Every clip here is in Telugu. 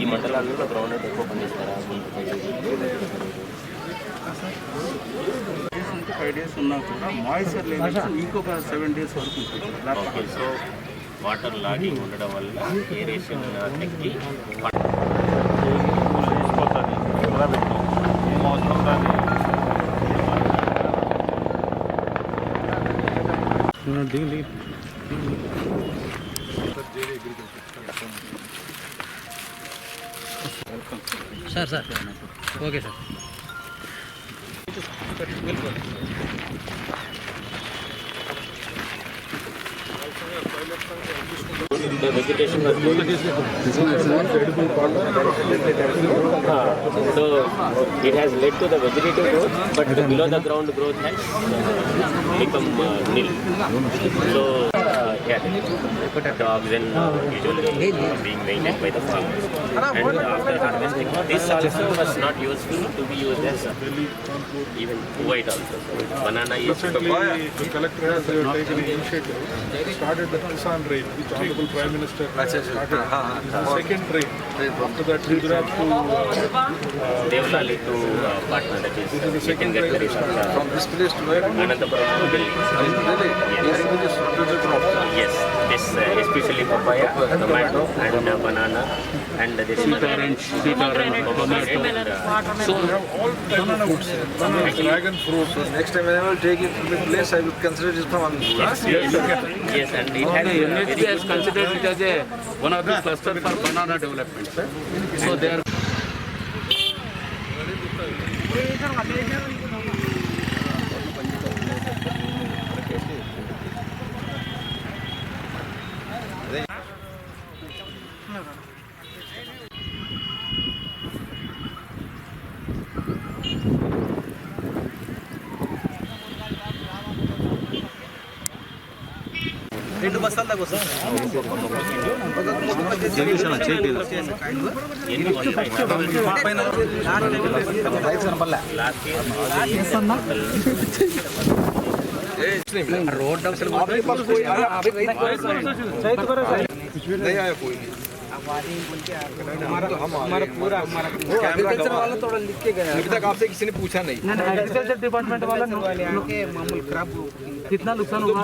ఈ మండలాల్లో గ్రౌండ్ నెట్ ఎక్కువ పనిచేస్తారా ఫైవ్ డేస్ ఉన్నా కూడా మాయిశ్చర్ లేదు ఇంకొక సెవెన్ డేస్ వరకు ఉంటుంది సో వాటర్ లాగింగ్ ఉండడం వల్ల ఏరేషన్ తగ్గి తీసుకోవద్దని ఇలా పెట్టి ఏం అవసరం దాన్ని No, dig, dig. Sir sir okay sir welcome The vegetation was ah, good. So it has led to the vegetative growth, but the below the ground growth has become uh, nil. So cat. Put a dog, uh, usually uh, being maintained by the farm. And after harvesting, this also was not useful to be used as a, even white also. Banana is Recently, the collector has uh, taken initiative, started the Kisan Rail, which Honorable Prime Minister started. The second rail. After that, Gujarat to uh, Devlali to uh, Patna, that is, uh, you can get very short. From this place to where? Anandapuram to Delhi. Delhi? Yes. Yes. yes, this uh, especially papaya, tomato, and uh, banana, and uh, this sweet orange, sweet orange, tomato. And, uh, so all banana fruits, banana, dragon fruit. So next time when I will take it to the place, I will consider it from Andhra. Yes, yes, yes, yes and it has, the MHP has considered it as a one of the clusters for banana development. So they are. Thank you. రెండు బస్తాల దాకా వస్తుంది ఎన్ని వస్తాయి? Last year, రోడ్ అసలు नहीं आया कोई हमारा पूरा हमारा అగ్రికల్చర్ వాళ్ళ थोड़ा लिख के गया अभी तक आपसे किसी ने पूछा नहीं एग्रीकल्चर डिपार्टमेंट वाला मामूल खराब कितना नुकसान हुआ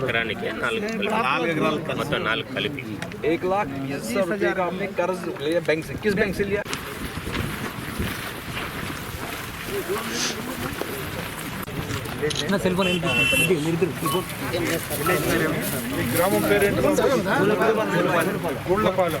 ఎకరానికి నాలుగు కలిపి మొత్తం నాలుగు కలిపి एक लाख बीस हजार रुपये का आपने कर्ज लिया बैंक से किस बैंक से लिया నా సెల్ ఫోన్ ఈ గ్రామం పేరేంటి గుళ్ళపాలెం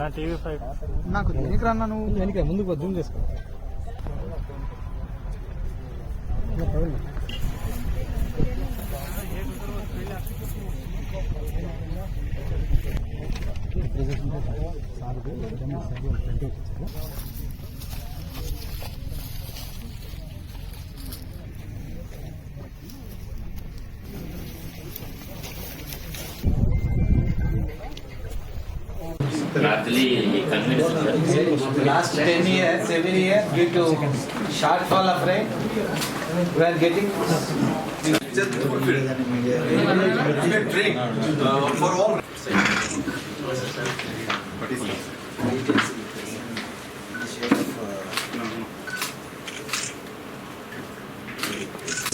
నా టీవీ ఫైవ్ నాకు వెనక నువ్వు వెనక ముందుకు జూమ్ చేసుకో present sir largely convinced. Last 10 years, every year, due to shortfall of rain, we are getting. Just fulfilled. Uh, for all. What is it?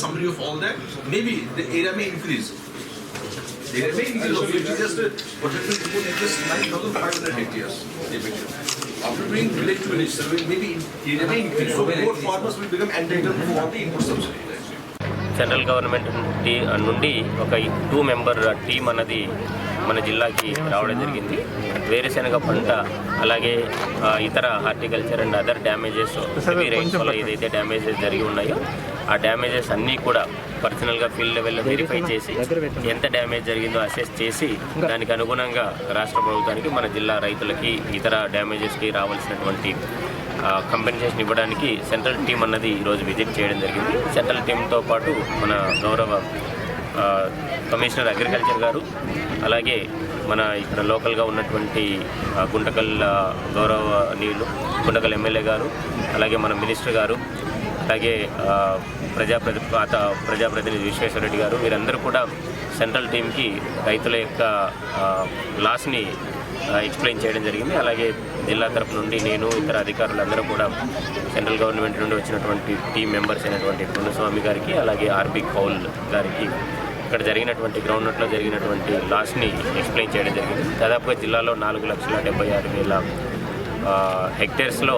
summary of all that, maybe the area may increase. There may be zero, it is just a potential to put just 9,500 hectares. After doing village to village survey, maybe it may increase. So more farmers will become entitled for the input subsidy. Central government నుండి ఒక టూ మెంబర్ టీం అన్నది మన జిల్లాకి రావడం జరిగింది వేరుశెనగ పంట అలాగే ఇతర హార్టికల్చర్ అండ్ అదర్ డ్యామేజెస్ ఏదైతే డ్యామేజెస్ జరిగి ఉన్నాయో ఆ డ్యామేజెస్ అన్నీ కూడా పర్సనల్గా ఫీల్డ్ లెవెల్లో వెరిఫై చేసి ఎంత డ్యామేజ్ జరిగిందో అసెస్ చేసి దానికి అనుగుణంగా రాష్ట్ర ప్రభుత్వానికి మన జిల్లా రైతులకి ఇతర డ్యామేజెస్కి రావాల్సినటువంటి కంపెన్సేషన్ ఇవ్వడానికి సెంట్రల్ టీం అన్నది ఈరోజు విజిట్ చేయడం జరిగింది సెంట్రల్ టీంతో పాటు మన గౌరవ కమిషనర్ అగ్రికల్చర్ గారు అలాగే మన ఇక్కడ లోకల్గా ఉన్నటువంటి గుంటకల్ గౌరవ నీళ్ళు గుంటకల్ ఎమ్మెల్యే గారు అలాగే మన మినిస్టర్ గారు అలాగే ప్రజాప్రతి పాత ప్రజాప్రతినిధి విశ్వేశ్వరరెడ్డి గారు వీరందరూ కూడా సెంట్రల్ టీంకి రైతుల యొక్క లాస్ని ఎక్స్ప్లెయిన్ చేయడం జరిగింది అలాగే జిల్లా తరపు నుండి నేను ఇతర అధికారులందరూ కూడా సెంట్రల్ గవర్నమెంట్ నుండి వచ్చినటువంటి టీం మెంబర్స్ అయినటువంటి కుండస్వామి గారికి అలాగే ఆర్బి కౌల్ గారికి ఇక్కడ జరిగినటువంటి గ్రౌండ్ నట్లో జరిగినటువంటి లాస్ని ఎక్స్ప్లెయిన్ చేయడం జరిగింది దాదాపుగా జిల్లాలో నాలుగు లక్షల డెబ్బై ఆరు వేల హెక్టేర్స్లో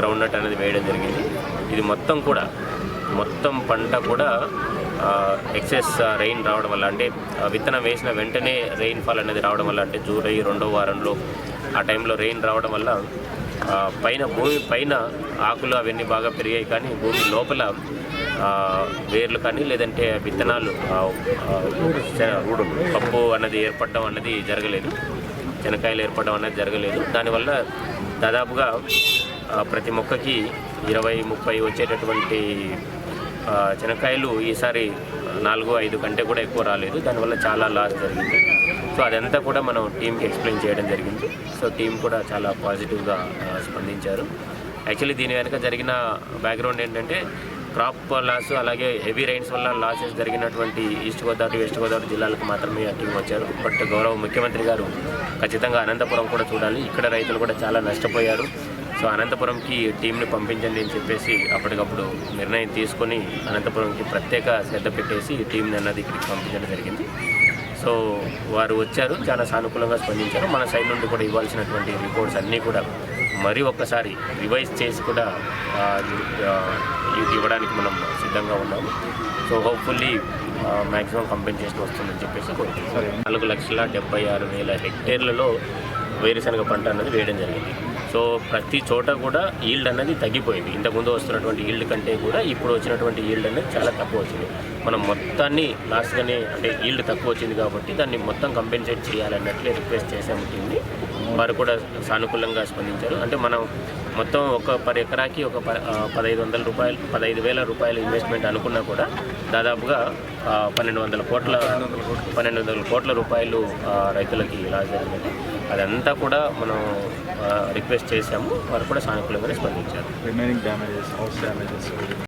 గ్రౌండ్ నట్ అనేది వేయడం జరిగింది ఇది మొత్తం కూడా మొత్తం పంట కూడా ఎక్సెస్ రెయిన్ రావడం వల్ల అంటే విత్తనం వేసిన వెంటనే రెయిన్ఫాల్ అనేది రావడం వల్ల అంటే జూలై రెండో వారంలో ఆ టైంలో రెయిన్ రావడం వల్ల పైన భూమి పైన ఆకులు అవన్నీ బాగా పెరిగాయి కానీ భూమి లోపల వేర్లు కానీ లేదంటే విత్తనాలు పప్పు అన్నది ఏర్పడడం అన్నది జరగలేదు శనకాయలు ఏర్పడడం అనేది జరగలేదు దానివల్ల దాదాపుగా ప్రతి మొక్కకి ఇరవై ముప్పై వచ్చేటటువంటి చెనక్కాయలు ఈసారి నాలుగు ఐదు కంటే కూడా ఎక్కువ రాలేదు దానివల్ల చాలా లాస్ జరిగింది సో అదంతా కూడా మనం టీంకి ఎక్స్ప్లెయిన్ చేయడం జరిగింది సో టీం కూడా చాలా పాజిటివ్గా స్పందించారు యాక్చువల్లీ దీని వెనుక జరిగిన బ్యాక్గ్రౌండ్ ఏంటంటే క్రాప్ లాస్ అలాగే హెవీ రైన్స్ వల్ల లాసెస్ జరిగినటువంటి ఈస్ట్ గోదావరి వెస్ట్ గోదావరి జిల్లాలకు మాత్రమే టీం వచ్చారు బట్ గౌరవ ముఖ్యమంత్రి గారు ఖచ్చితంగా అనంతపురం కూడా చూడాలి ఇక్కడ రైతులు కూడా చాలా నష్టపోయారు సో అనంతపురంకి టీంని పంపించండి అని చెప్పేసి అప్పటికప్పుడు నిర్ణయం తీసుకొని అనంతపురంకి ప్రత్యేక శ్రద్ధ పెట్టేసి టీంని అన్నది ఇక్కడికి పంపించడం జరిగింది సో వారు వచ్చారు చాలా సానుకూలంగా స్పందించారు మన సైడ్ నుండి కూడా ఇవ్వాల్సినటువంటి రిపోర్ట్స్ అన్నీ కూడా మరీ ఒక్కసారి రివైజ్ చేసి కూడా ఇవ్వడానికి మనం సిద్ధంగా ఉన్నాము సో హోప్ఫుల్లీ మ్యాక్సిమం కంపెన్సేషన్ వస్తుందని చెప్పేసి కోరుతున్నాం నాలుగు లక్షల డెబ్బై ఆరు వేల హెక్టేర్లలో వేరుశనగ పంట అన్నది వేయడం జరిగింది సో ప్రతి చోట కూడా ఈల్డ్ అనేది తగ్గిపోయింది ఇంతకుముందు వస్తున్నటువంటి ఈల్డ్ కంటే కూడా ఇప్పుడు వచ్చినటువంటి ఈల్డ్ అనేది చాలా తక్కువ వచ్చింది మనం మొత్తాన్ని లాస్ట్గానే అంటే ఈల్డ్ తక్కువ వచ్చింది కాబట్టి దాన్ని మొత్తం కంపెన్సేట్ చేయాలన్నట్లే రిక్వెస్ట్ చేసాము టీంని వారు కూడా సానుకూలంగా స్పందించారు అంటే మనం మొత్తం ఒక పర్ ఎకరాకి ఒక పదహైదు వందల రూపాయలు పదహైదు వేల రూపాయలు ఇన్వెస్ట్మెంట్ అనుకున్నా కూడా దాదాపుగా పన్నెండు వందల కోట్ల పన్నెండు వందల కోట్ల రూపాయలు రైతులకి ఇలా జరిగింది అదంతా కూడా మనం రిక్వెస్ట్ చేశాము వారు కూడా సానుకూలంగానే స్పందించారు రిమైనింగ్ డ్యామేజెస్ హౌస్ డ్యామేజెస్